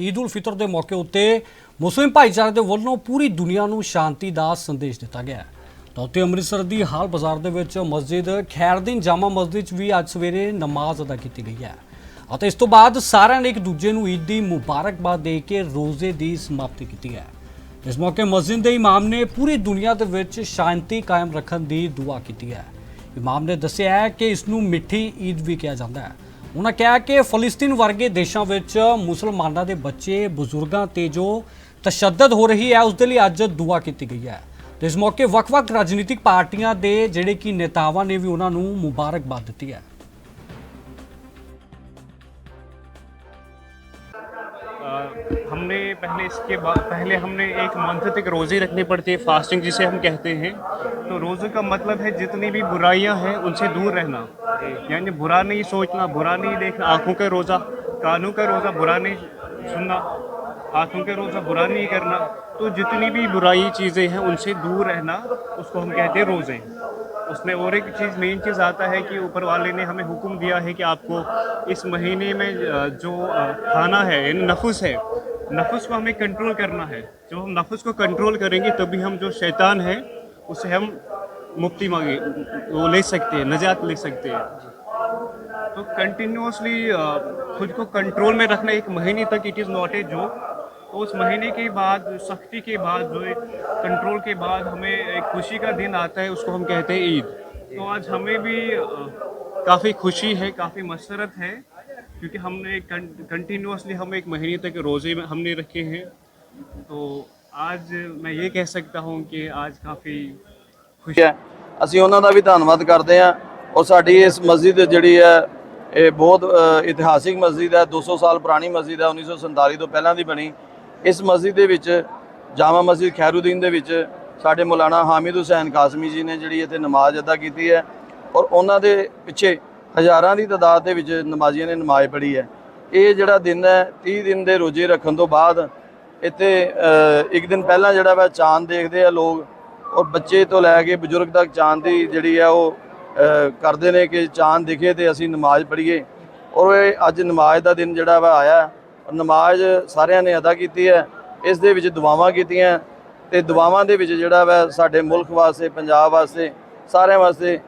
ਈਦ ਉਲ ਫਿਤਰ ਦੇ ਮੌਕੇ ਉੱਤੇ ਮੁਸਲਿਮ ਭਾਈਚਾਰੇ ਦੇ ਵੱਲੋਂ ਪੂਰੀ ਦੁਨੀਆ ਨੂੰ ਸ਼ਾਂਤੀ ਦਾ ਸੰਦੇਸ਼ ਦਿੱਤਾ ਗਿਆ ਹੈ। ਤਾਂ ਉੱਥੇ ਅੰਮ੍ਰਿਤਸਰ ਦੀ ਹਾਲ ਬਾਜ਼ਾਰ ਦੇ ਵਿੱਚ ਮਸਜਿਦ ਖੈਰਦੀਨ ਜਾਮਾ ਮਸਜਿਦ 'ਚ ਵੀ ਅੱਜ ਸਵੇਰੇ ਨਮਾਜ਼ ਅਦਾ ਕੀਤੀ ਗਈ ਹੈ ਅਤੇ ਇਸ ਤੋਂ ਬਾਅਦ ਸਾਰਿਆਂ ਨੇ ਇੱਕ ਦੂਜੇ ਨੂੰ ਈਦ ਦੀ ਮੁਬਾਰਕਬਾਦ ਦੇ ਕੇ ਰੋਜ਼ੇ ਦੀ ਸਮਾਪਤੀ ਕੀਤੀ ਹੈ। ਇਸ ਮੌਕੇ ਮਸਜਿਦ ਦੇ ਇਮਾਮ ਨੇ ਪੂਰੀ ਦੁਨੀਆ ਦੇ ਵਿੱਚ ਸ਼ਾਂਤੀ ਕਾਇਮ ਰੱਖਣ ਦੀ ਦੁਆ ਕੀਤੀ ਹੈ। ਇਮਾਮ ਨੇ ਦੱਸਿਆ ਹੈ ਕਿ ਇਸ ਨੂੰ ਮਿੱਠੀ ਈਦ ਵੀ ਕਿਹਾ ਜਾਂਦਾ ਹੈ। ਉਹਨਾਂ ਕਿਹਾ ਕਿ ਫਲਸਤੀਨ ਵਰਗੇ ਦੇਸ਼ਾਂ ਵਿੱਚ ਮੁਸਲਮਾਨਾਂ ਦੇ ਬੱਚੇ, ਬਜ਼ੁਰਗਾਂ ਤੇ ਜੋ ਤਸ਼ੱਦਦ ਹੋ ਰਹੀ ਹੈ, ਉਸ ਦੇ ਲਈ ਅੱਜ ਦੁਆ ਕੀਤੀ ਗਈ ਹੈ। ਤੇ ਇਸ ਮੌਕੇ ਵੱਖ-ਵੱਖ ਰਾਜਨੀਤਿਕ ਪਾਰਟੀਆਂ ਦੇ ਜਿਹੜੇ ਕਿ ਨੇਤਾਵਾਂ ਨੇ ਵੀ ਉਹਨਾਂ ਨੂੰ ਮੁਬਾਰਕਬਾਦ ਦਿੱਤੀ ਹੈ। हमने पहले इसके बाद, पहले हमने एक मंथ तक रोज़े रखने पड़ते हैं फास्टिंग जिसे हम कहते हैं। तो रोज़े का मतलब है जितनी भी बुराइयाँ हैं, उनसे दूर रहना। यानी बुरा नहीं सोचना, बुरा नहीं देखना, आँखों का रोज़ा, कानों का रोज़ा बुरा नहीं सुनना, आँखों का रोज़ा बुरा नहीं करना। तो जितनी भी बुराई चीज़ें हैं, उनसे दूर रहना, उसको हम कहते हैं रोज़े। उसमें और एक चीज़ मेन चीज़ आता है कि ऊपर वाले ने हमें हुक्म दिया है कि आपको इस महीने में जो खाना है, यानी नफुस है, नफुस को हमें कंट्रोल करना है। जब हम नफुस को कंट्रोल करेंगे, तभी हम जो शैतान है, उसे हम मुक्ति मांगे, वो ले सकते हैं, नजात ले सकते हैं। तो कंटिन्यूसली खुद को कंट्रोल में रखना एक महीने तक it is not a joke तो उस महीने के बाद सख्ती के बाद जो एक कंट्रोल के बाद हमें एक खुशी का दिन आता है उसको हम कहते हैं ईद तो आज हमें भी काफ़ी खुशी है काफ़ी मसरत है क्योंकि हमने कंटिन्यूसली हम एक महीने तक रोज़े में हमने रखे हैं तो आज मैं ये कह सकता हूँ कि आज काफ़ी खुशी ਹੈ ਅਸੀਂ ਉਹਨਾਂ ਦਾ ਵੀ ਧੰਨਵਾਦ ਕਰਦੇ ਹਾਂ ਔਰ ਸਾਡੀ ਇਸ ਮਸਜਿਦ ਜਿਹੜੀ ਹੈ ਇਹ ਬਹੁਤ ਅ, ਇਤਿਹਾਸਿਕ ਮਸਜਿਦ ਹੈ 200 ਸਾਲ ਪੁਰਾਣੀ ਮਸਜਿਦ ਹੈ 1947 ਤੋਂ ਪਹਿਲਾਂ ਦੀ ਬਣੀ ਇਸ ਮਸਜਿਦ ਦੇ ਵਿੱਚ, ਜਾਮਾ ਮਸਜਿਦ ਖੈਰੂਦੀਨ ਦੇ ਵਿੱਚ ਸਾਡੇ ਮੌਲਾਨਾ ਹਾਮਿਦ ਹੁਸੈਨ ਕਾਸਮੀ ਜੀ ਨੇ ਜਿਹੜੀ ਇੱਥੇ ਨਮਾਜ਼ ਅਦਾ ਕੀਤੀ ਹੈ ਔਰ ਉਹਨਾਂ ਦੇ ਪਿੱਛੇ ਹਜ਼ਾਰਾਂ ਦੀ ਤਾਦਾਦ ਦੇ ਵਿੱਚ ਨਮਾਜ਼ੀਆਂ ਨੇ ਨਮਾਜ਼ ਪੜ੍ਹੀ ਹੈ। ਇਹ ਜਿਹੜਾ ਦਿਨ ਹੈ 30 ਦਿਨ ਦੇ ਰੋਜ਼ੇ ਰੱਖਣ ਤੋਂ ਬਾਅਦ ਇੱਥੇ ਇੱਕ ਦਿਨ ਪਹਿਲਾਂ ਜਿਹੜਾ ਵਾ ਚਾਂਦ ਦੇਖਦੇ ਆ ਲੋਕ ਔਰ ਬੱਚੇ ਤੋਂ ਲੈ ਕੇ ਬਜ਼ੁਰਗ ਤੱਕ ਚਾਂਦ ਦੀ ਜਿਹੜੀ ਆ ਉਹ ਕਰਦੇ ਨੇ ਕਿ ਚਾਂਦ ਦਿਖੇ ਤੇ ਅਸੀਂ ਨਮਾਜ਼ ਪੜ੍ਹੀਏ। ਔਰ ਇਹ ਅੱਜ ਨਮਾਜ਼ ਦਾ ਦਿਨ ਜਿਹੜਾ ਵਾ ਆਇਆ। ਨਮਾਜ਼ ਸਾਰਿਆਂ ਨੇ ਅਦਾ ਕੀਤੀ ਹੈ ਇਸ ਦੇ ਵਿੱਚ ਦੁਆਵਾਂ ਕੀਤੀਆਂ ਤੇ ਦੁਆਵਾਂ ਦੇ ਵਿੱਚ ਜਿਹੜਾ ਵਾ ਸਾਡੇ ਮੁਲਕ ਵਾਸਤੇ ਪੰਜਾਬ ਵਾਸਤੇ ਸਾਰਿਆਂ ਵਾਸਤੇ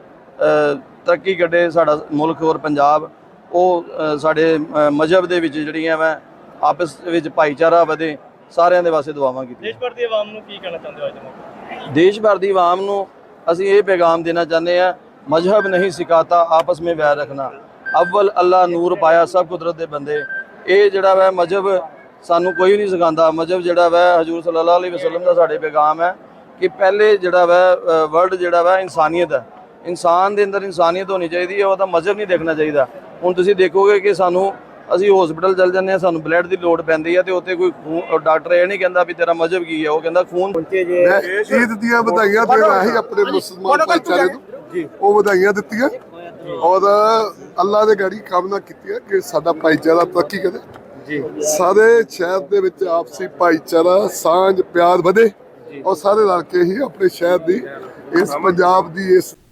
ਤਰੱਕੀ ਕੱਢੇ ਸਾਡਾ ਮੁਲਕ ਔਰ ਪੰਜਾਬ। ਉਹ ਸਾਡੇ ਮਜ਼ਹਬ ਦੇ ਵਿੱਚ ਜਿਹੜੀਆਂ ਵਾ ਆਪਸ ਵਿੱਚ ਭਾਈਚਾਰਾ ਵਧੇ ਸਾਰਿਆਂ ਦੇ ਵਾਸਤੇ ਦੁਆਵਾਂ ਕੀਤੀਆਂ। ਦੇਸ਼ ਭਰ ਦੀ ਆਵਾਮ ਨੂੰ ਕੀ ਕਹਿਣਾ ਚਾਹੁੰਦੇ ਹੋ ਅੱਜ ਦੇ ਮੌਕੇ? ਦੇਸ਼ ਭਰ ਦੀ ਆਵਾਮ ਨੂੰ ਅਸੀਂ ਇਹ ਪੈਗਾਮ ਦੇਣਾ ਚਾਹੁੰਦੇ ਆ ਮਜ਼ਹਬ ਨਹੀਂ ਸਿਖਾਤਾ ਆਪਸ ਵਿੱਚ ਵੈਰ ਰੱਖਣਾ। ਅਵਲ ਅੱਲਾ ਨੂਰ ਪਾਇਆ ਸਭ ਕੁਦਰਤ ਦੇ ਬੰਦੇ। ਇਹ ਜਿਹੜਾ ਵਾ ਮਜ਼ਹਬ ਸਾਨੂੰ ਕੋਈ ਨਹੀਂ ਸਿਖਾਉਂਦਾ। ਮਜ਼ਹਬ ਜਿਹੜਾ ਵਾ ਹਜੂਰ ਸੱਲੱਲਾਹੁ ਅਲੈਹਿ ਵਸੱਲਮ ਦਾ ਸਾਡੇ ਪੈਗਾਮ ਹੈ ਕਿ ਪਹਿਲੇ ਜਿਹੜਾ ਵਾ ਵਰਲਡ ਜਿਹੜਾ ਵਾ ਇਨਸਾਨੀਅਤ ਹੈ। ਇਨਸਾਨ ਦੇ ਅੰਦਰ ਇਨਸਾਨੀਅਤ ਹੋਣੀ ਚਾਹੀਦੀ ਹੈ ਉਹਦਾ ਮਜ਼ਹਬ ਨਹੀਂ ਦੇਖਣਾ ਚਾਹੀਦਾ। ਹੁਣ ਤੁਸੀਂ ਦੇਖੋਗੇ ਕਿ ਸਾਨੂੰ ਅਸੀਂ ਹਸਪੀਟਲ ਚੱਲ ਜਾਂਦੇ ਆ ਸਾਨੂੰ ਬਲੱਡ ਦੀ ਲੋੜ ਪੈਂਦੀ ਹੈ ਤੇ ਉੱਥੇ ਕੋਈ ਡਾਕਟਰ ਇਹ ਨਹੀਂ ਕਹਿੰਦਾ ਵੀ ਤੇਰਾ ਮਜ਼ਹਬ ਕੀ ਹੈ ਉਹ ਕਹਿੰਦਾ ਖੂਨ ਮੈਂ ਈਦ ਦੀਆਂ ਵਧਾਈਆਂ ਦੇ ਰਾਹੀਂ ਆਪਣੇ ਮੁਸਲਮਾਨ ਭਾਈਚਾਰੇ ਨੂੰ ਉਹ ਵਧਾਈਆਂ ਦਿੱਤੀਆਂ। ਔਰ ਅੱਲਾ ਦੇ ਗਾੜੀ ਕਾਮਨਾ ਕੀਤੀ ਹੈ ਕਿ ਸਾਡਾ ਭਾਈਚਾਰਾ ਤਰੱਕੀ ਕਰੇ। ਜੀ। ਸਾਰੇ ਸ਼ਹਿਰ ਦੇ ਵਿੱਚ ਆਪਸੀ ਭਾਈਚਾਰਾ ਸਾਂਝ ਪਿਆਰ ਵਧੇ ਔਰ ਸਾਰੇ ਰਲ ਕੇ ਹੀ ਆਪਣੇ ਸ਼ਹਿਰ ਦੀ ਇਸ ਪੰਜਾਬ ਦੀ ਇਸ